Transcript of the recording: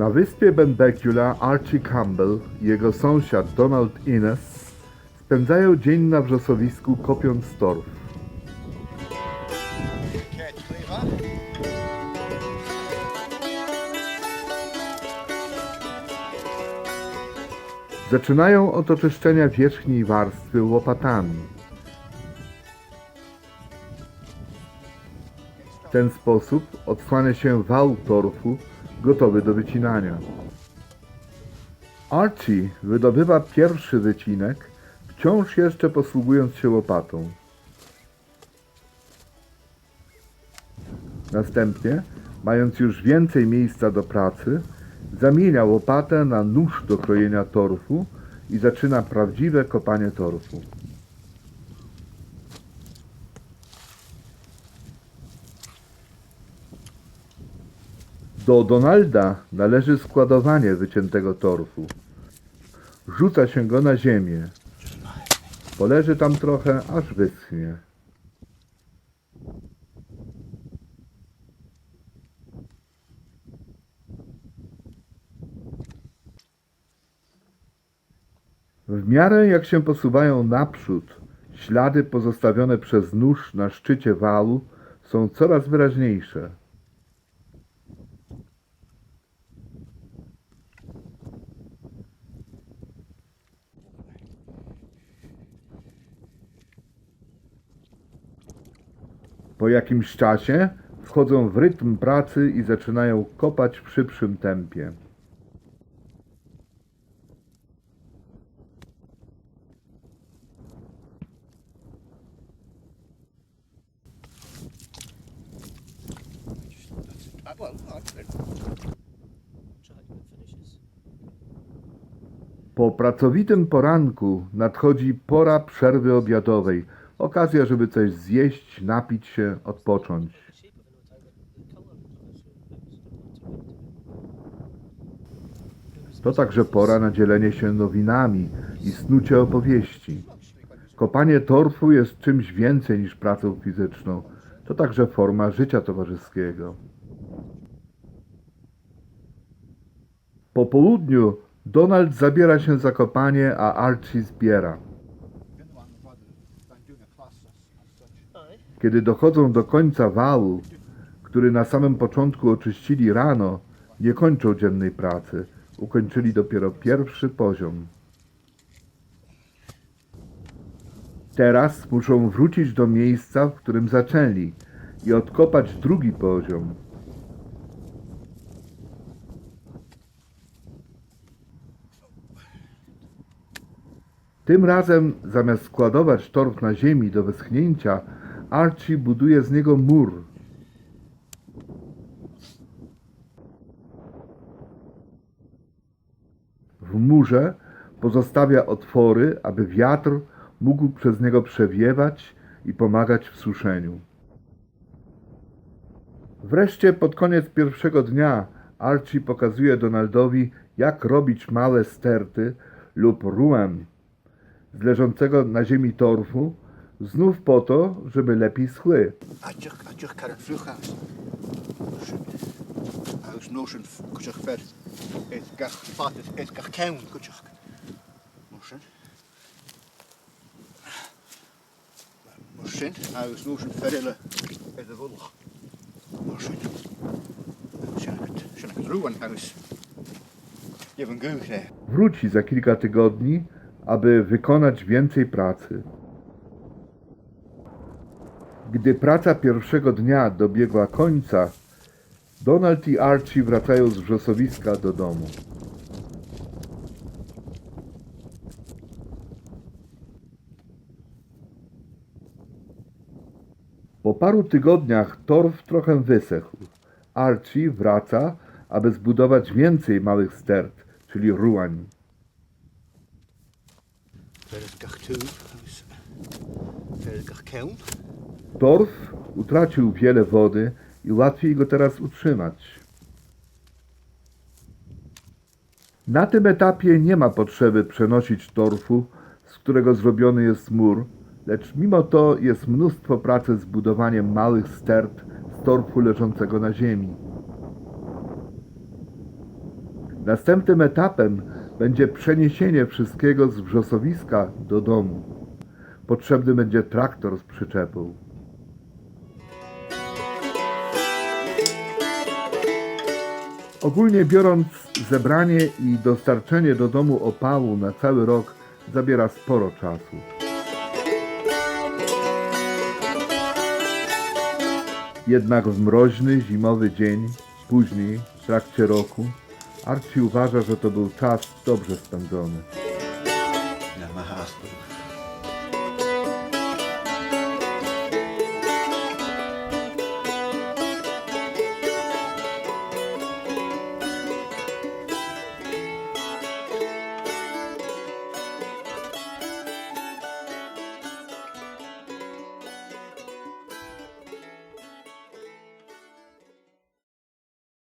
Na wyspie Benbecula Archie Campbell i jego sąsiad Donald Innes spędzają dzień na wrzosowisku kopiąc torf. Zaczynają od oczyszczenia wierzchniej warstwy łopatami. W ten sposób odsłania się wał torfu gotowy do wycinania. Archie wydobywa pierwszy wycinek, wciąż jeszcze posługując się łopatą. Następnie, mając już więcej miejsca do pracy, zamienia łopatę na nóż do krojenia torfu i zaczyna prawdziwe kopanie torfu. Do Donalda należy składowanie wyciętego torfu. Rzuca się go na ziemię. Poleży tam trochę, aż wyschnie. W miarę jak się posuwają naprzód, ślady pozostawione przez nóż na szczycie walu są coraz wyraźniejsze. Po jakimś czasie wchodzą w rytm pracy i zaczynają kopać w szybszym tempie. Po pracowitym poranku nadchodzi pora przerwy obiadowej. Okazja, żeby coś zjeść, napić się, odpocząć. To także pora na dzielenie się nowinami i snucie opowieści. Kopanie torfu jest czymś więcej niż pracą fizyczną. To także forma życia towarzyskiego. Po południu Donald zabiera się za kopanie, a Archie zbiera. Kiedy dochodzą do końca wału, który na samym początku oczyścili rano, nie kończą dziennej pracy. Ukończyli dopiero pierwszy poziom. Teraz muszą wrócić do miejsca, w którym zaczęli i odkopać drugi poziom. Tym razem, zamiast składować torf na ziemi do wyschnięcia, Archie buduje z niego mur. W murze pozostawia otwory, aby wiatr mógł przez niego przewiewać i pomagać w suszeniu. Wreszcie pod koniec pierwszego dnia Archie pokazuje Donaldowi, jak robić małe sterty lub ruan z leżącego na ziemi torfu, znów po to, żeby lepiej schły. Wróci za kilka tygodni, aby wykonać więcej pracy. Gdy praca pierwszego dnia dobiegła końca, Donald i Archie wracają z wrzosowiska do domu. Po paru tygodniach torf trochę wysechł. Archie wraca, aby zbudować więcej małych stert, czyli ruań. There's got two. There's Torf utracił wiele wody i łatwiej go teraz utrzymać. Na tym etapie nie ma potrzeby przenosić torfu, z którego zrobiony jest mur, lecz mimo to jest mnóstwo pracy z budowaniem małych stert z torfu leżącego na ziemi. Następnym etapem będzie przeniesienie wszystkiego z wrzosowiska do domu. Potrzebny będzie traktor z przyczepą. Ogólnie biorąc, zebranie i dostarczenie do domu opału na cały rok zabiera sporo czasu. Jednak w mroźny, zimowy dzień, później, w trakcie roku, Archie uważa, że to był czas dobrze spędzony.